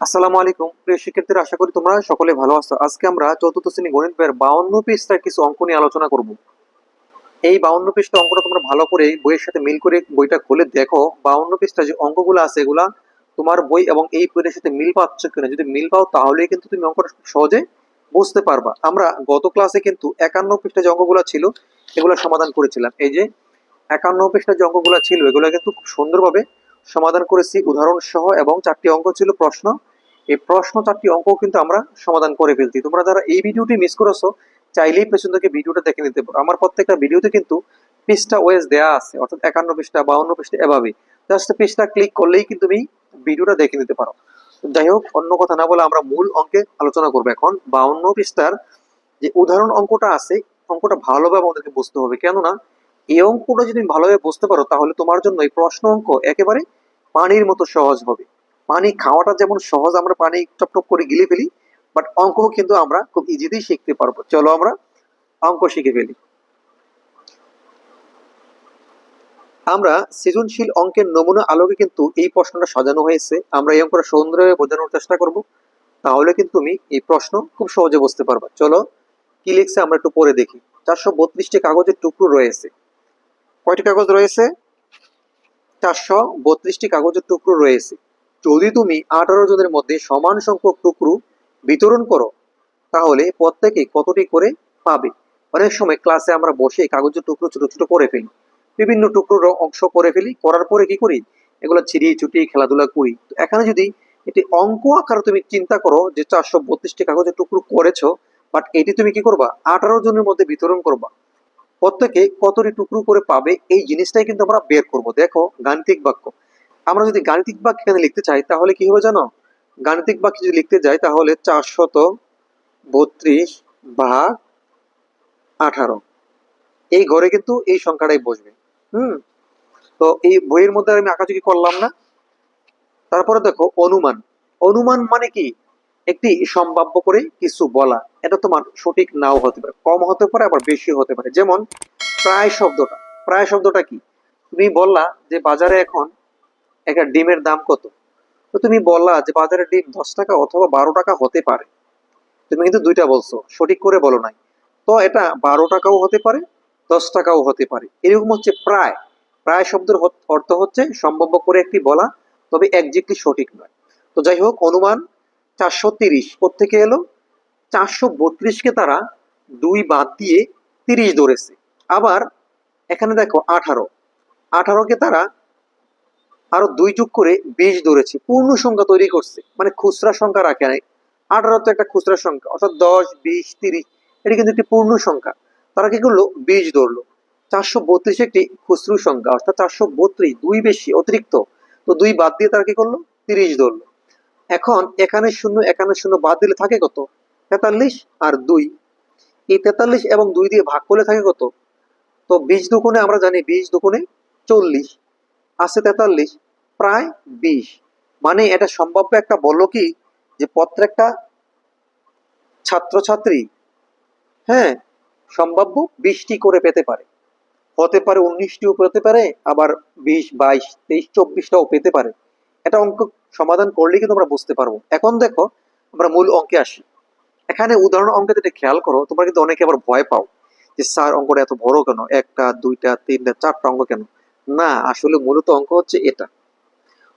আসসালামু আলাইকুম। প্রিয় শিক্ষার্থীরা, আশা করি তোমরা সকলে ভালো আছো। আজকে আমরা চতুর্থ শ্রেণি গণিত বইয়ের বাউন্ন পৃষ্ঠার কিছু অঙ্ক নিয়ে আলোচনা করব। এই বাউন্ন পৃষ্ঠা অঙ্কটা তোমরা ভালো করে বইয়ের সাথে মিল করে বইটা খুলে দেখো। বাউন্ন পৃষ্ঠা যে অঙ্কগুলো আছে, এগুলা তোমার বই এবং এই বইয়ের সাথে মিল পাচ্ছ কিনা? যদি মিল পাও তাহলে কিন্তু তুমি অঙ্কটা সহজে বুঝতে পারবা। আমরা গত ক্লাসে কিন্তু একান্ন পৃষ্ঠা যে অঙ্কগুলো ছিল, এগুলো সমাধান করেছিলাম। এই যে একান্ন পৃষ্ঠা যে অঙ্কগুলো ছিল, এগুলো কিন্তু খুব সুন্দরভাবে সমাধান করেছি উদাহরণ সহ এবং চারটি অঙ্ক ছিল প্রশ্ন। এই প্রশ্ন চারটি অঙ্ক কিন্তু আমরা সমাধান করে ফেলছি। তোমরা যারা এই ভিডিওটি মিস করেছ, চাইলেই পেছন থেকে ভিডিওটা দেখে নিতে পারো। আমার প্রত্যেকটা ভিডিওতে কিন্তু পৃষ্ঠা ওয়েজ দেয়া আছে, অর্থাৎ একান্ন পৃষ্ঠা, বাউন্ন পৃষ্ঠা, এভাবে। জাস্ট পৃষ্ঠা ক্লিক করলেই কিন্তু তুমি ভিডিওটা দেখে নিতে পারো। যাই হোক, অন্য কথা না বলে আমরা মূল অঙ্কে আলোচনা করব এখন। বাউন্ন পৃষ্ঠার যে উদাহরণ অঙ্কটা আছে, অঙ্কটা ভালোভাবে আমাদেরকে বুঝতে হবে। কেননা এই অঙ্কটা যদি ভালোভাবে বুঝতে পারো, তাহলে তোমার জন্য এই প্রশ্ন অঙ্ক একেবারে পানির মতো সহজ হবে। পানি খাওয়াটা যেমন সহজ, আমরা পানি টপ টপ করে গিলে ফেলি বাট অঙ্ক কিন্তু আমরা খুব ইজিতেই শিখতে পারব। চলো আমরা অঙ্ক শিখে ফেলি। আমরা সৃজনশীল অঙ্কের নমুনা আলোকে কিন্তু এই প্রশ্নটা সাজানো হয়েছে। আমরা এই অঙ্কটা সুন্দরভাবে বোঝানোর চেষ্টা করব। তাহলে কিন্তু তুমি এই প্রশ্ন খুব সহজে বুঝতে পারবা। চলো কি লিখছে আমরা একটু পরে দেখি। চারশো বত্রিশটি কাগজের টুকরো রয়েছে। কয়টি কাগজ রয়েছে? চারশো বত্রিশটি কাগজের টুকরো রয়েছে। যদি তুমি আঠারো জনের মধ্যে সমান সংখ্যক টুকরো বিতরণ করো, তাহলে প্রত্যেকে কতটি করে পাবে? অনেক সময় ক্লাসে আমরা বসে কাগজের টুকরো ছোট ছোট করে ফেলি। বিভিন্ন টুকরোর অংশ করে ফেলি। করার পরে কি করি? এগুলো ছিড়িয়ে ছুটিয়ে খেলাধুলা করি। এখানে যদি এটি অঙ্ক আকারে তুমি চিন্তা করো যে চারশো বত্রিশটি কাগজের টুকরো করেছ বাট এটি তুমি কি করবা? আঠারো জনের মধ্যে বিতরণ করবা। প্রত্যেকে কতটি টুকরো করে পাবে, এই জিনিসটাই কিন্তু আমরা বের করব। দেখো, গাণিতিক বাক্য। আমরা যদি গাণিতিক বাক্য এখানে লিখতে চাই, তাহলে কি হবে জানো? গাণিতিক বাক্য যদি লিখতে যাই, তাহলে চারশত বত্রিশ ভাগ আঠারো। এই ঘরে কিন্তু এই সংখ্যাটাই বসবে। হুম? তো এই বইয়ের মধ্যে আমি আঁকাচুকি করলাম না। তারপরে দেখো, অনুমান। অনুমান মানে কি? একটি সম্ভাব্য করে কিছু বলা। এটা তোমার সঠিক নাও হতে পারে, কম হতে পারে, আবার বেশি হতে পারে। যেমন, প্রায় শব্দটা। প্রায় শব্দটা কি? তুমি বললা যে বাজারে এখন একটা ডিমের দাম কত? তো তুমি বললা যে বাজারে ডিম দশ টাকা অথবা বারো টাকা হতে পারে। তুমি কিন্তু দুইটা বলছো, সঠিক করে বলো নাই। তো এটা বারো টাকাও হতে পারে, দশ টাকাও হতে পারে। এরকম হচ্ছে প্রায়। প্রায় শব্দের অর্থ হচ্ছে সম্ভাব্য করে একটি বলা, তবে একজিক্টলি সঠিক নয়। তো যাই হোক, অনুমান চারশো তিরিশ। থেকে এলো? চারশো বত্রিশকে তারা দুই বাদ দিয়ে তিরিশ ধরেছে। আবার এখানে দেখো আঠারো। আঠারোকে তারা আরও দুই যোগ করে বিশ ধরেছে। পূর্ণ সংখ্যা তৈরি করছে। মানে খুচরা সংখ্যা রাখে নাই। আঠারো তো একটা খুচরা সংখ্যা, অর্থাৎ দশ, বিশ, তিরিশ, এটি কিন্তু একটি পূর্ণ সংখ্যা। তারা কি করল? বিশ ধরলো। চারশো বত্রিশ একটি খুচরো সংখ্যা, অর্থাৎ চারশো বত্রিশ, দুই বেশি, অতিরিক্ত। তো দুই বাদ দিয়ে তারা কি করল? তিরিশ ধরলো। এখন এখানে শূন্য এখানে শূন্য বাদ দিলে থাকে কত? তেতাল্লিশ আর দুই। এই তেতাল্লিশ এবং দুই দিয়ে ভাগ করলে থাকে কত? তো বিশ দুগুণে আমরা জানি বিশ দুগুণে চল্লিশ। আছে তেতাল্লিশ, প্রায় বিশ। মানে এটা সম্ভাব্য একটা বলল কি? যে প্রত্যেকটা ছাত্রছাত্রী হ্যাঁ সম্ভাব্য বিশটি করে পেতে পারে। হতে পারে উনিশটিও পেতে পারে, আবার বিশ, বাইশ, তেইশ, চব্বিশটাও পেতে পারে। এটা অঙ্ক সমাধান করলেই কিন্তু আমরা বুঝতে পারব। এখন দেখো, আমরা মূল অঙ্কে আসি। এখানে উদাহরণ অঙ্কে যেটা খেয়াল করো, তোমরা কিন্তু অনেকে আবার ভয় পাও যে স্যার অঙ্কটা এত বড় কেন? একটা, দুইটা, তিনটা, চারটা অঙ্ক কেন? না, আসলে মূলত অঙ্ক হচ্ছে এটা।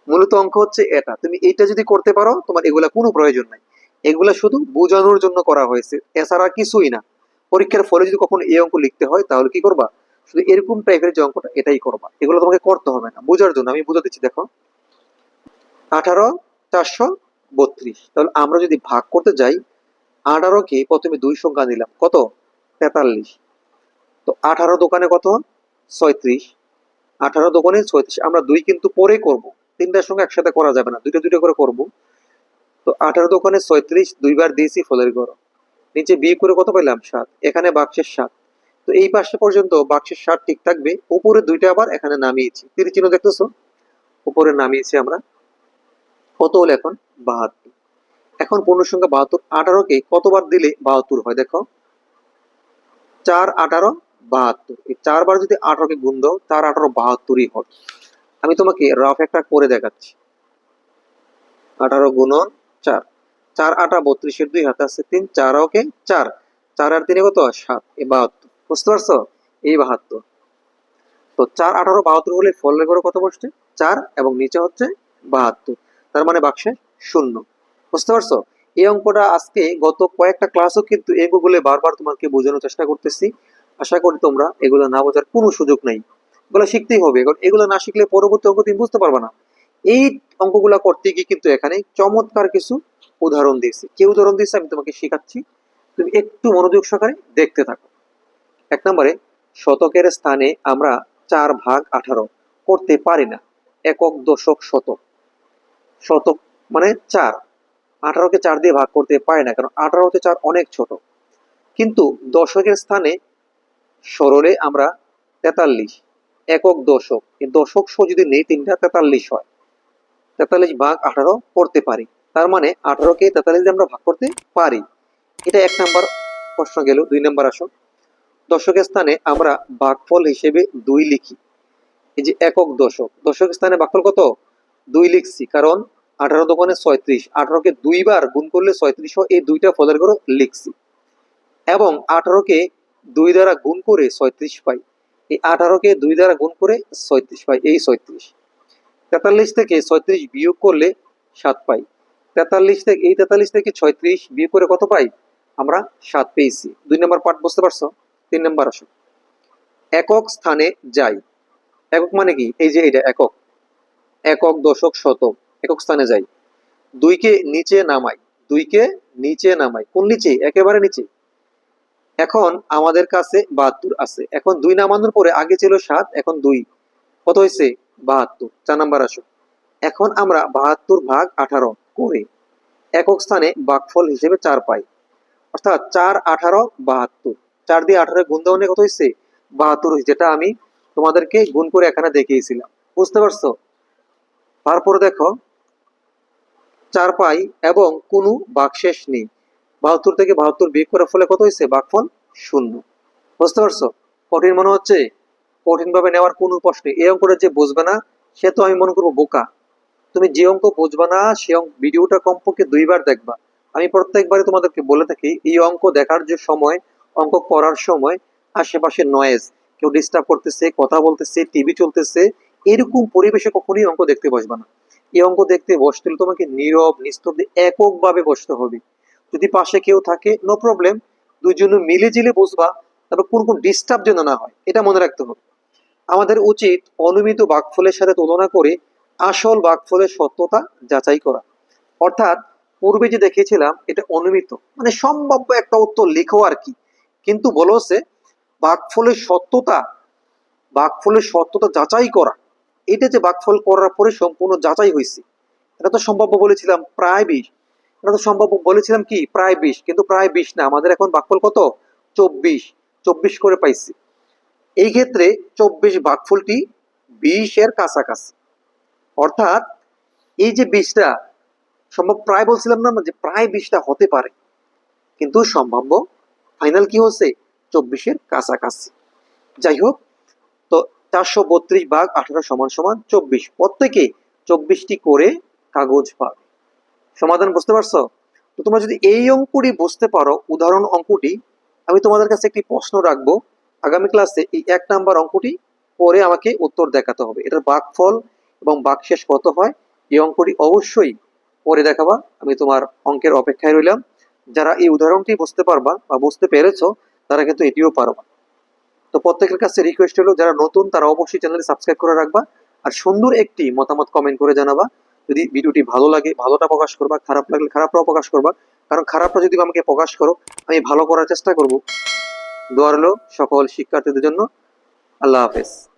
মূলত অঙ্ক হচ্ছে এটা। তুমি এইটা যদি করতে পারো, তোমার এগুলা কোনো প্রয়োজন নাই। এগুলা শুধু বোঝানোর জন্য করা হয়েছে। এছাড়া কিছুই না। পরীক্ষার ফলে যদি কখনো এই অঙ্ক লিখতে হয়, তাহলে কি করবা? শুধু এরকম টাইপের যে অঙ্কটা, এটাই করবা। এগুলো তোমাকে করতে হবে না। বোঝার জন্য, আমি বুঝাতেছি দেখো। আঠারো, চারশো বত্রিশ। তাহলে আমরা যদি ভাগ করতে যাই, আঠারোকে প্রথমে দুই সংখ্যা নিলাম। কত? তেতাল্লিশ। তো আঠারো দোকানে কত? ছয়ত্রিশ। আঠারো দোকানে ছয়ত্রিশ। আমরা দুই কিন্তু পরে করব। তিনটার সঙ্গে একসাথে করা যাবে না। দুইটা দুইটা করে করব। তো আঠারো দোকানে ছয়ত্রিশ, দুইবার দিয়েছি ফলের গড়। নিচে বি করে কত পেলাম সাত। এখানে বাক্সের সাত। তো এই পাশে পর্যন্ত বাক্সের সাত ঠিক থাকবে। উপরে দুইটা আবার এখানে নামিয়েছি। তীর চিহ্ন দেখতেছো? উপরে নামিয়েছি আমরা। কত হলো এখন? বাহাত্তর। এখন পূর্ণ সংখ্যা বাহাত্তর। আঠারোকে কতবার দিলে বাহাত্তর হয় দেখো? চার, আঠারো, বাহাত্তর। এই চারবার যদি আঠারোকে গুণ দাও চার আঠারো বাহাত্তরই হবে। আমি তোমাকে রাফ একটা করে দেখাচ্ছি। আঠারো গুণন চার। চার, আটা বত্রিশের দুই হাতে আছে তিন। চার ওকে চার। চার আর তিনে কত? সাত। এ বাহাত্তর। বুঝতে পারছ? এই বাহাত্তর। তো চার, আঠারো, বাহাত্তর হলে ফলের ঘরে কত বসছে? চার এবং নিচে হচ্ছে বাহাত্তর। তার মানে বাক্সে শূন্য। বুঝতে পারছ? এই অঙ্কটা আজকে গত কয়েকটা ক্লাসও কিন্তু এগুলো বারবার তোমাকে বোঝানোর চেষ্টা করতেছি। আশা করি তোমরা এগুলো না বোঝার কোনো সুযোগ নেই। এগুলো শিখতেই হবে। কারণ এগুলো না শিখলে পরবর্তী অঙ্ক তুমি বুঝতে পারবে না। এই অঙ্কগুলা করতে গিয়ে কিন্তু এখানে চমৎকার কিছু উদাহরণ দিয়েছি। কি উদাহরণ দিয়েছে আমি তোমাকে শেখাচ্ছি। তুমি একটু মনোযোগ সহকারে দেখতে থাকো। এক নম্বরে, শতকের স্থানে আমরা চার ভাগ আঠারো করতে পারি না। একক দশক শতক। শতক মানে চার। আঠারোকে চার দিয়ে ভাগ করতে পারি না, কারণ আঠারো হতে চার অনেক ছোট। কিন্তু দশকের স্থানে সরলে আমরা তেতাল্লিশ, একক দশক। এই দশক শো যদি নেই, তিনটা তেতাল্লিশ হয়। তেতাল্লিশ ভাগ আঠারো করতে পারি। তার মানে আঠারোকে তেতাল্লিশ দিয়ে আমরা ভাগ করতে পারি। এটা এক নাম্বার প্রশ্ন গেল, দুই নাম্বার আসো দশকের স্থানে আমরা ভাগফল হিসেবে দুই লিখি। এই যে একক দশক দশক স্থানে ভাগফল কত? দুই লিখছি, কারণ আঠারো দোকানে ছয়ত্রিশ। আঠারোকে দুইবার গুণ করলে ছয়ত্রিশ এই দুইটা ফলের করে লিখছি। এবং আঠারোকে দুই দ্বারা গুণ করে ছয়ত্রিশ পাই। এই আঠারোকে দুই দ্বারা গুণ করে ছয়ত্রিশ পাই, এই ছয়ত্রিশ। তেতাল্লিশ থেকে ছয়ত্রিশ বিয়োগ করলে সাত পাই। তেতাল্লিশ থেকে, এই তেতাল্লিশ থেকে ছয়ত্রিশ বিয়োগ করে কত পাই? আমরা সাত পেয়েছি। দুই নম্বর পার্ট বুঝতে পারছ? তিন নম্বর আসো একক স্থানে যাই। একক মানে কি? এই যে এটা একক। একক দশক শতক, একক স্থানে যাই। দুইকে নিচে নামাই, দুইকে নিচে নামাই। কোন নিচে একেবারে নিচে এখন আমাদের কাছে বাহাত্তর আছে। এখন দুই নামানোর পরে আগে ছিল সাত, এখন দুই। কত হয়েছে? বাহাত্তর। চার নাম্বার আসো। এখন আমরা বাহাত্তর ভাগ আঠারো করে একক স্থানে বাকফল হিসেবে চার পাই। অর্থাৎ চার, আঠারো, বাহাত্তর। চার দিয়ে আঠারো গুণ দেওয়া কত হয়েছে? বাহাত্তর যেটা আমি তোমাদেরকে গুণ করে এখানে দেখিয়েছিলাম। বুঝতে পারছ? তারপরে দেখো চার পাই এবং কোনো বাকশেষ নেই। বাহাত্তর থেকে বাহাত্তর বিয়োগ করার ফলে কত হয়েছে? বাকফল শূন্য। বুঝতে পারছ? কঠিন মনে হচ্ছে কঠিন ভাবে নেওয়ার কোনো প্রশ্ন। এই অঙ্কটা যে বুঝবে না, সে তো আমি মনে করব বোকা। তুমি যে অঙ্ক বুঝবে না, সে অঙ্ক ভিডিওটা কমপক্ষে দুইবার দেখবা। আমি প্রত্যেকবারে তোমাদেরকে বলে থাকি, এই অঙ্ক দেখার যে সময়, অঙ্ক করার সময়, আশেপাশে নয়েজ কেউ ডিস্টার্ব করতেছে, কথা বলতেছে টিভি চলতেছে এরকম পরিবেশে কখনোই অঙ্ক দেখতে বসবে না। এই অঙ্ক দেখতে বসতে হলে তোমাকে নীরব, নিস্তব্ধে, এককভাবে বসতে হবে। যদি পাশে কেউ থাকে নো প্রবলেম দুইজন মিলে জিলে বসবা তবে কোন কোন ডিস্টার্ব যেন না হয়, এটা মনে রাখতে হবে। আমাদের উচিত অনুমিত বাকফলের সাথে তুলনা করে আসল বাকফলের সত্যতা যাচাই করা। অর্থাৎ পূর্বে যে দেখিয়েছিলাম, এটা অনুমিত। মানে সম্ভাব্য একটা উত্তর লিখো আর কি। কিন্তু বলো হচ্ছে, বাকফলের সত্যতা বাকফলের সত্যতা যাচাই করা। এটা যে বাকফল করার পরে সম্পূর্ণ যাচাই হয়েছে, এটা তো সম্ভাব্য বলেছিলাম প্রায় বিশ। এটা তো সম্ভাব্য বলেছিলাম কি? প্রায় বিশ, কিন্তু প্রায় বিশ না। আমাদের এখন বাকফল কত? চব্বিশ। চব্বিশ করে পাইছি। এই ক্ষেত্রে চব্বিশ ভাগফলটি বিশ এর কাছাকাছি। অর্থাৎ এই যে বিশটা, সম্ভব প্রায় বলছিলাম না, যে প্রায় বিশটা হতে পারে। কিন্তু সম্ভাব্য ফাইনাল কি হচ্ছে চব্বিশের কাছাকাছি। যাই হোক চারশো বত্রিশ ভাগ আঠারো সমান সমান চব্বিশ। প্রত্যেকে চব্বিশটি করে কাগজ পাবে। সমাধান বুঝতে পারছ? তো তোমরা যদি এই অঙ্কটি বুঝতে পারো, উদাহরণ অঙ্কটি, আমি তোমাদের কাছে একটি প্রশ্ন রাখব। আগামী ক্লাসে এই এক নাম্বার অঙ্কটি পরে আমাকে উত্তর দেখাতে হবে। এটার বাকফল এবং বাকশেষ কত হয়, এই অঙ্কটি অবশ্যই পরে দেখাবা। আমি তোমার অঙ্কের অপেক্ষায় রইলাম। যারা এই উদাহরণটি বুঝতে পারবা বা বুঝতে পেরেছ, তারা কিন্তু এটিও পারবা। তো প্রত্যেকের কাছে রিকোয়েস্ট হলো, যারা নতুন, তারা অবশ্যই চ্যানেলে সাবস্ক্রাইব করে রাখবা। আর সুন্দর একটি মতামত কমেন্ট করে জানাবা। যদি ভিডিওটি ভালো লাগে, ভালোটা প্রকাশ করবা, খারাপ লাগলে খারাপটাও প্রকাশ করবা। কারণ খারাপটা যদি আমাকে প্রকাশ করো, আমি ভালো করার চেষ্টা করব। দোয়ারলো সকল শিক্ষার্থীদের জন্য। আল্লাহ হাফেজ।